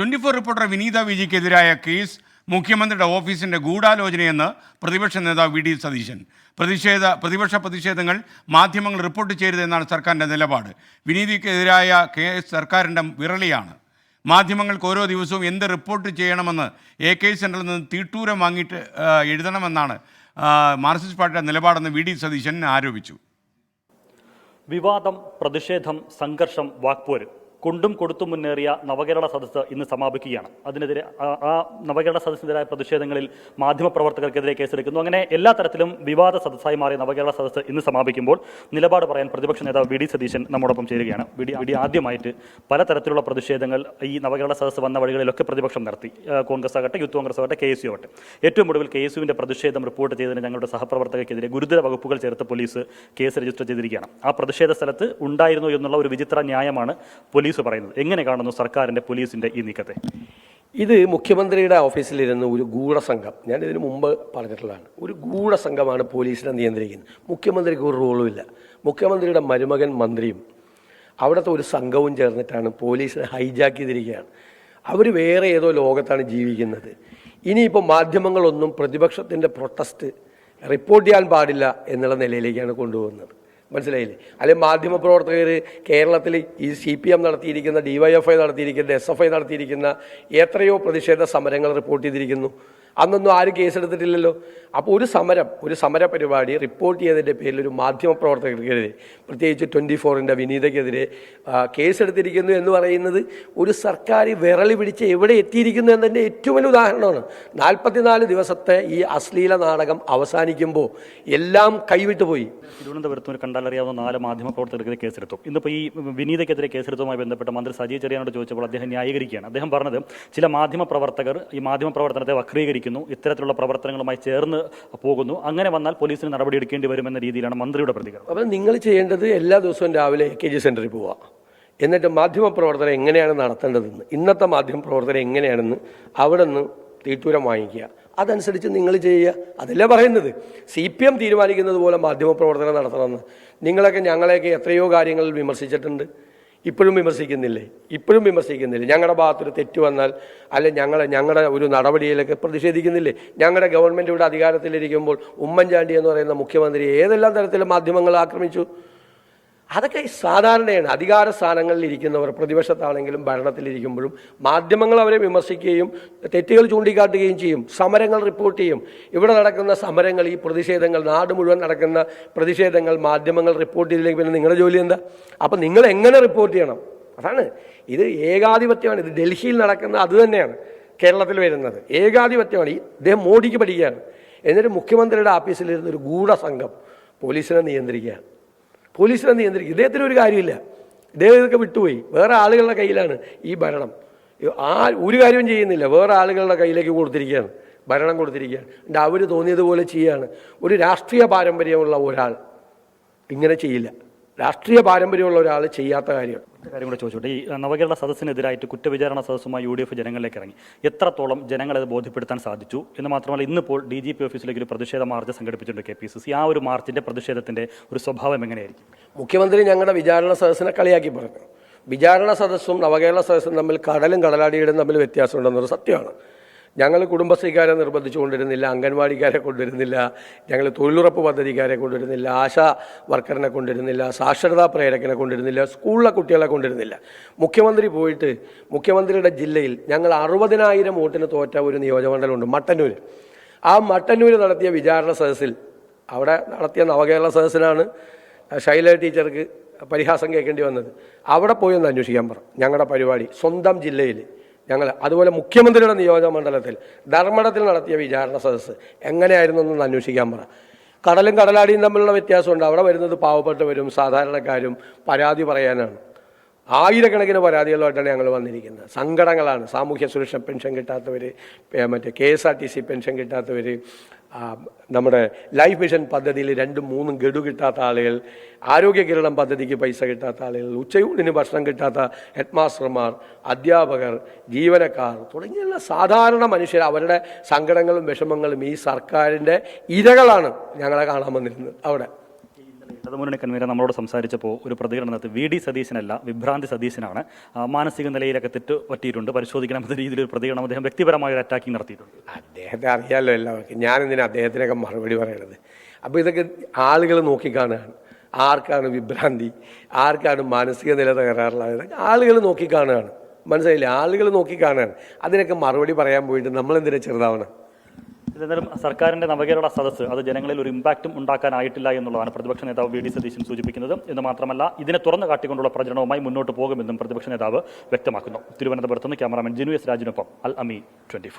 Twenty four reporter Vineetha വിജിക്കെതിരായ case മുഖ്യമന്ത്രിയുടെ ഓഫീസിന്റെ ഗൂഢാലോചനയെന്ന് പ്രതിപക്ഷ നേതാവ് വി ഡി സതീശൻ. പ്രതിഷേധ പ്രതിപക്ഷ പ്രതിഷേധങ്ങൾ മാധ്യമങ്ങൾ റിപ്പോർട്ട് ചെയ്തതെന്നാണ് സർക്കാരിന്റെ നിലപാട്. വിനീതിക്കെതിരായ കേസ് സർക്കാരിന്റെ വിരളിയാണ്. മാധ്യമങ്ങൾക്ക് ഓരോ ദിവസവും എന്ത് റിപ്പോർട്ട് ചെയ്യണമെന്ന് എ കെ സെന്ററിൽ നിന്ന് തീട്ടൂരം വാങ്ങിയിട്ട് എഴുതണമെന്നാണ് മാർക്സിസ്റ്റ് പാർട്ടിയുടെ നിലപാടെന്ന് വി ഡി സതീശൻ ആരോപിച്ചു. വിവാദം പ്രതിഷേധം സംഘർഷം വാക്പോര്. കൊണ്ടും കൊടുത്തും മുന്നേറിയ നവകേരള സദസ്സ് ഇന്ന് സമാപിക്കുകയാണ്. അതിനെതിരെ ആ- നവകേരള സദസ്സിനെതിരായ പ്രതിഷേധങ്ങളിൽ മാധ്യമപ്രവർത്തകർക്കെതിരെ കേസെടുക്കുന്നു. അങ്ങനെ എല്ലാ തരത്തിലും വിവാദ സദസ്സായി മാറിയ നവകേരള സദസ്സ് ഇന്ന് സമാപിക്കുമ്പോൾ നിലപാട് പറയാൻ പ്രതിപക്ഷ നേതാവ് വി ഡി സതീശൻ നമ്മോടൊപ്പം ചേരുകയാണ്. വി ഡി വി ഡി ആദ്യമായിട്ട് പലതരത്തിലുള്ള പ്രതിഷേധങ്ങൾ ഈ നവകേരള സദസ്സ് വന്ന വഴികളിലൊക്കെ പ്രതിപക്ഷം നടത്തി. കോൺഗ്രസ് ആകട്ടെ യൂത്ത് കോൺഗ്രസ് ആകട്ടെ കെ എസ് യു ആകട്ടെ. ഏറ്റവും ഒടുവിൽ കെ എസ് യുവിന്റെ പ്രതിഷേധം റിപ്പോർട്ട് ചെയ്തതിന് ഞങ്ങളുടെ സഹപ്രവർത്തകർക്കെതിരെ ഗുരുതര വകുപ്പുകൾ ചേർത്ത് പോലീസ് കേസ് രജിസ്റ്റർ ചെയ്തിരിക്കുകയാണ്. ആ പ്രതിഷേധ സ്ഥലത്ത് ഉണ്ടായിരുന്നു എന്നുള്ള ഒരു വിചിത്ര ന്യായമാണ് പോലീസ് പറയുന്നത്? എങ്ങനെ കാണുന്നു സർക്കാരിന്റെ പോലീസിന്റെ ഈ നീക്കത്തെ? ഇത് മുഖ്യമന്ത്രിയുടെ ഓഫീസിലിരുന്ന് ഒരു ഗൂഢസംഘം. ഞാൻ ഇതിന് മുമ്പ് പറഞ്ഞിട്ടുള്ളതാണ്. ഒരു ഗൂഢസംഘമാണ് പോലീസിനെ നിയന്ത്രിക്കുന്നത്. മുഖ്യമന്ത്രിക്ക് ഒരു റോളുമില്ല. മുഖ്യമന്ത്രിയുടെ മരുമകൻ മന്ത്രിയും അവിടുത്തെ ഒരു സംഘവും ചേർന്നിട്ടാണ് പോലീസിനെ ഹൈജാക്ക് ചെയ്തിരിക്കുകയാണ്. അവർ വേറെ ഏതോ ലോകത്താണ് ജീവിക്കുന്നത്. ഇനിയിപ്പോൾ മാധ്യമങ്ങളൊന്നും പ്രതിപക്ഷത്തിന്റെ പ്രൊട്ടസ്റ്റ് റിപ്പോർട്ട് ചെയ്യാൻ പാടില്ല എന്നുള്ള നിലയിലേക്കാണ് കൊണ്ടുപോകുന്നത്. മനസ്സിലായില്ലേ? അല്ലെങ്കിൽ മാധ്യമപ്രവർത്തകർ കേരളത്തിൽ ഈ സി പി എം നടത്തിയിരിക്കുന്ന ഡി വൈ എഫ് ഐ നടത്തിയിരിക്കുന്ന എസ് എഫ് ഐ നടത്തിയിരിക്കുന്ന എത്രയോ പ്രതിഷേധ സമരങ്ങൾ റിപ്പോർട്ട് ചെയ്തിരിക്കുന്നു. അന്നൊന്നും ആരും കേസെടുത്തിട്ടില്ലല്ലോ. അപ്പോൾ ഒരു സമരം ഒരു സമര പരിപാടി റിപ്പോർട്ട് ചെയ്തതിന്റെ പേരിൽ ഒരു മാധ്യമപ്രവർത്തകർക്കെതിരെ പ്രത്യേകിച്ച് ട്വന്റി ഫോറിന്റെ വിനീതയ്ക്കെതിരെ കേസെടുത്തിരിക്കുന്നു എന്ന് പറയുന്നത് ഒരു സർക്കാർ വിരളി പിടിച്ച് എവിടെ എത്തിയിരിക്കുന്നു എന്നതിന്റെ ഏറ്റവും വലിയ ഉദാഹരണമാണ്. നാൽപ്പത്തിനാല് ദിവസത്തെ ഈ അശ്ലീല നാടകം അവസാനിക്കുമ്പോൾ എല്ലാം കൈവിട്ടു പോയി. തിരുവനന്തപുരത്ത് ഒരു കണ്ടാലറിയാവുന്ന നാല് മാധ്യമപ്രവർത്തകർക്കെതിരെ കേസെടുത്തു. ഇന്നിപ്പോൾ ഈ വിനീതയ്ക്കെതിരെ കേസെടുത്തതുമായി ബന്ധപ്പെട്ട മന്ത്രി സജി ചെറിയാനോട് ചോദിച്ചപ്പോൾ അദ്ദേഹം ന്യായീകരിക്കുകയാണ്. അദ്ദേഹം പറഞ്ഞത് ചില മാധ്യമപ്രവർത്തകർ ഈ മാധ്യമപ്രവർത്തനത്തെ വക്രീകരിക്കുന്നു ഇത്തരത്തിലുള്ള പ്രവർത്തനങ്ങളുമായി ചേർന്ന് പോകുന്നു. അങ്ങനെ വന്നാൽ പോലീസിന് നടപടിയെടുക്കേണ്ടി വരുമെന്ന രീതിയിലാണ് മന്ത്രിയുടെ പ്രതികരണം. അപ്പോൾ നിങ്ങൾ ചെയ്യേണ്ടത് എല്ലാ ദിവസവും രാവിലെ എ കെ ജി സെന്ററിൽ പോവുക. എന്നിട്ട് മാധ്യമ പ്രവർത്തനം എങ്ങനെയാണ് നടത്തേണ്ടതെന്ന് ഇന്നത്തെ മാധ്യമ പ്രവർത്തനം എങ്ങനെയാണെന്ന് അവിടെ നിന്ന് തീറ്റൂരം വാങ്ങിക്കുക. അതനുസരിച്ച് നിങ്ങൾ ചെയ്യുക. അതല്ലേ പറയുന്നത്. സി പി എം തീരുമാനിക്കുന്നത് പോലെ മാധ്യമപ്രവർത്തനം നടത്തണമെന്ന്. നിങ്ങളൊക്കെ ഞങ്ങളെയൊക്കെ എത്രയോ കാര്യങ്ങളിൽ വിമർശിച്ചിട്ടുണ്ട്. ഇപ്പോഴും വിമർശിക്കുന്നില്ലേ? ഇപ്പോഴും വിമർശിക്കുന്നില്ലേ? ഞങ്ങളുടെ ഭാഗത്തൊരു തെറ്റ് വന്നാൽ അല്ലെ ഞങ്ങളെ ഞങ്ങളുടെ ഒരു നടപടിയിലൊക്കെ പ്രതിഷേധിക്കുന്നില്ലേ? ഞങ്ങളുടെ ഗവൺമെന്റ് ഇവിടെ അധികാരത്തിലിരിക്കുമ്പോൾ ഉമ്മൻചാണ്ടി എന്ന് പറയുന്ന മുഖ്യമന്ത്രി ഏതെല്ലാം തരത്തിലും മാധ്യമങ്ങൾ ആക്രമിച്ചു? അതൊക്കെ സാധാരണയാണ്. അധികാര സ്ഥാനങ്ങളിൽ ഇരിക്കുന്നവർ പ്രതിപക്ഷത്താണെങ്കിലും ഭരണത്തിലിരിക്കുമ്പോഴും മാധ്യമങ്ങൾ അവരെ വിമർശിക്കുകയും തെറ്റുകൾ ചൂണ്ടിക്കാട്ടുകയും ചെയ്യും. സമരങ്ങൾ റിപ്പോർട്ട് ചെയ്യും. ഇവിടെ നടക്കുന്ന സമരങ്ങൾ ഈ പ്രതിഷേധങ്ങൾ നാട് മുഴുവൻ നടക്കുന്ന പ്രതിഷേധങ്ങൾ മാധ്യമങ്ങൾ റിപ്പോർട്ട് ചെയ്തില്ലെങ്കിൽ പിന്നെ നിങ്ങളുടെ ജോലി എന്താ? അപ്പം നിങ്ങൾ എങ്ങനെ റിപ്പോർട്ട് ചെയ്യണം? അതാണ്. ഇത് ഏകാധിപത്യമാണ്. ഇത് ഡൽഹിയിൽ നടക്കുന്ന അത് തന്നെയാണ് കേരളത്തിൽ വരുന്നത്. ഏകാധിപത്യമാണ്. ഈ ഇദ്ദേഹം മോഡിക്ക് പഠിക്കുകയാണ്. എന്നിട്ട് മുഖ്യമന്ത്രിയുടെ ഓഫീസിലിരുന്ന ഒരു ഗൂഢസംഘം പോലീസിനെ നിയന്ത്രിക്കുകയാണ്. പോലീസിനെ നിയന്ത്രിക്കും. ഇദ്ദേഹത്തിന് ഒരു കാര്യമില്ല. ഇദ്ദേഹം ഇതൊക്കെ വിട്ടുപോയി. വേറെ ആളുകളുടെ കയ്യിലാണ് ഈ ഭരണം. ആ ഒരു കാര്യവും ചെയ്യുന്നില്ല. വേറെ ആളുകളുടെ കയ്യിലേക്ക് കൊടുത്തിരിക്കുകയാണ്. ഭരണം കൊടുത്തിരിക്കുകയാണ്. എന്നിട്ട് അവർ തോന്നിയതുപോലെ ചെയ്യുകയാണ്. ഒരു രാഷ്ട്രീയ പാരമ്പര്യമുള്ള ഒരാൾ ഇങ്ങനെ ചെയ്യില്ല. രാഷ്ട്രീയ പാരമ്പര്യമുള്ള ഒരാൾ ചെയ്യാത്ത കാര്യം കാര്യം കൂടെ ചോദിച്ചോട്ടെ. ഈ നവകേരള സദസ്സിനെതിരായിട്ട് കുറ്റവിചാരണ സദസ്സുമായി യു ഡി എഫ് ജനങ്ങളിലേക്ക് ഇറങ്ങി. എത്രത്തോളം ജനങ്ങളെ ബോധ്യപ്പെടുത്താൻ സാധിച്ചു? എന്ന് മാത്രമല്ല ഇന്നിപ്പോൾ ഡി ജി പി ഓഫീസിലേക്ക് ഒരു പ്രതിഷേധ മാർച്ച് സംഘടിപ്പിച്ചിട്ടുണ്ട് കെ പി സി സി. ആ ഒരു മാർച്ചിന്റെ പ്രതിഷേധത്തിന്റെ ഒരു സ്വഭാവം എങ്ങനെയായിരിക്കും? മുഖ്യമന്ത്രി ഞങ്ങളുടെ വിചാരണ സദസ്സിനെ കളിയാക്കി പറഞ്ഞു. വിചാരണ സദസ്സും നവകേരള സദസ്സും തമ്മിൽ കടലും കടലാടിയുടെ തമ്മിൽ വ്യത്യാസമുണ്ടെന്നൊരു സത്യമാണ്. ഞങ്ങൾ കുടുംബശ്രീക്കാരെ നിർബന്ധിച്ചു കൊണ്ടിരുന്നില്ല അംഗൻവാടിക്കാരെ കൊണ്ടുവരുന്നില്ല ഞങ്ങൾ തൊഴിലുറപ്പ് പദ്ധതിക്കാരെ കൊണ്ടുവരുന്നില്ല ആശാ വർക്കറിനെ കൊണ്ടുവരുന്നില്ല സാക്ഷരതാ പ്രേരകനെ കൊണ്ടുവരുന്നില്ല സ്കൂളിലെ കുട്ടികളെ കൊണ്ടുവരുന്നില്ല. മുഖ്യമന്ത്രി പോയിട്ട് മുഖ്യമന്ത്രിയുടെ ജില്ലയിൽ ഞങ്ങൾ അറുപതിനായിരം വോട്ടിന് തോറ്റ ഒരു നിയോജകമണ്ഡലമുണ്ട് മട്ടന്നൂർ ആ മട്ടന്നൂർ നടത്തിയ വിചാരണ സദസ്സിൽ അവിടെ നടത്തിയ നവകേരള സദസ്സിനാണ് ശൈല ടീച്ചർക്ക് പരിഹാസം കേൾക്കേണ്ടി വന്നത്. അവിടെ പോയി ഒന്ന് അന്വേഷിക്കാൻ പറ ഞങ്ങളുടെ പരിപാടി സ്വന്തം ജില്ലയിൽ ഞങ്ങൾ അതുപോലെ മുഖ്യമന്ത്രിയുടെ നിയോജക മണ്ഡലത്തിൽ ധർമ്മടത്തിൽ നടത്തിയ വിചാരണ സദസ്സ് എങ്ങനെയായിരുന്നു എന്നൊന്ന് അന്വേഷിക്കാൻ പറ. കടലും കടലാടിയും തമ്മിലുള്ള വ്യത്യാസമുണ്ട്. അവിടെ വരുന്നത് പാവപ്പെട്ടവരും സാധാരണക്കാരും പരാതി പറയാനാണ്. ആയിരക്കണക്കിന് പരാതികളുമായിട്ടാണ് ഞങ്ങൾ വന്നിരിക്കുന്നത്. സങ്കടങ്ങളാണ്. സാമൂഹ്യ സുരക്ഷ പെൻഷൻ കിട്ടാത്തവർ മറ്റേ K S R T C pension കിട്ടാത്തവർ നമ്മുടെ ലൈഫ് മിഷൻ പദ്ധതിയിൽ രണ്ടും മൂന്നും ഗഡു കിട്ടാത്ത ആളുകൾ ആരോഗ്യ കിരണം പദ്ധതിക്ക് പൈസ കിട്ടാത്ത ആളുകൾ ഉച്ചയൂണിന് ഭക്ഷണം കിട്ടാത്ത ഹെഡ് മാസ്റ്റർമാർ അധ്യാപകർ ജീവനക്കാർ തുടങ്ങിയുള്ള സാധാരണ മനുഷ്യർ അവരുടെ സങ്കടങ്ങളും വിഷമങ്ങളും ഈ സർക്കാരിന്റെ ഇരകളാണ് ഞങ്ങളെ കാണാൻ വന്നിരുന്നത് അവിടെ. ഇടതുമുന്നണി കൺവീനർ നമ്മളോട് സംസാരിച്ചപ്പോൾ ഒരു പ്രതികരണം നടത്തി. വി ഡി സതീശനല്ല വിഭ്രാന്തി സതീശനാണ്. മാനസിക നിലയിലൊക്കെ തെറ്റ് പറ്റിയിട്ടുണ്ട്. പരിശോധിക്കണമെന്ന രീതിയിൽ ഒരു പ്രതികരണം അദ്ദേഹം വ്യക്തിപരമായ ഒരു അറ്റാക്കിംഗ് നടത്തിയിട്ടുണ്ട്. അദ്ദേഹത്തെ അറിയാമല്ലോ എല്ലാവർക്കും. ഞാൻ എന്തിനാ അദ്ദേഹത്തിനൊക്കെ മറുപടി പറയണത്. അപ്പോൾ ഇതൊക്കെ ആളുകൾ നോക്കിക്കാണുകയാണ്. ആർക്കാണ് വിഭ്രാന്തി? ആർക്കാണ് മാനസിക നില തകരാറുള്ളത്? ആളുകൾ നോക്കിക്കാണുകയാണ്. മനസ്സിലായില്ലേ? ആളുകൾ നോക്കിക്കാണുകയാണ്. അതിനൊക്കെ മറുപടി പറയാൻ പോയിട്ട് നമ്മളെന്തിനാ ചെറുതാവണം? എന്തായാലും സർക്കാരിന്റെ നവകേരള സദസ്സ് അത് ജനങ്ങളിൽ ഒരു ഇമ്പാക്റ്റും ഉണ്ടാക്കാനായിട്ടില്ല എന്നുള്ളതാണ് പ്രതിപക്ഷ നേതാവ് വി ഡി സതീശൻ സൂചിപ്പിക്കുന്നത്. എന്ന് മാത്രമല്ല ഇതിനെ തുറന്നു കാട്ടിക്കൊണ്ടുള്ള പ്രചരണവുമായി മുന്നോട്ട് പോകുമെന്നും പ്രതിപക്ഷ നേതാവ് വ്യക്തമാക്കുന്നു. തിരുവനന്തപുരത്ത് നിന്ന് ക്യാമറാമാൻ ജിനു എസ് രാജിനൊപ്പം അൽ അമി ട്വന്റി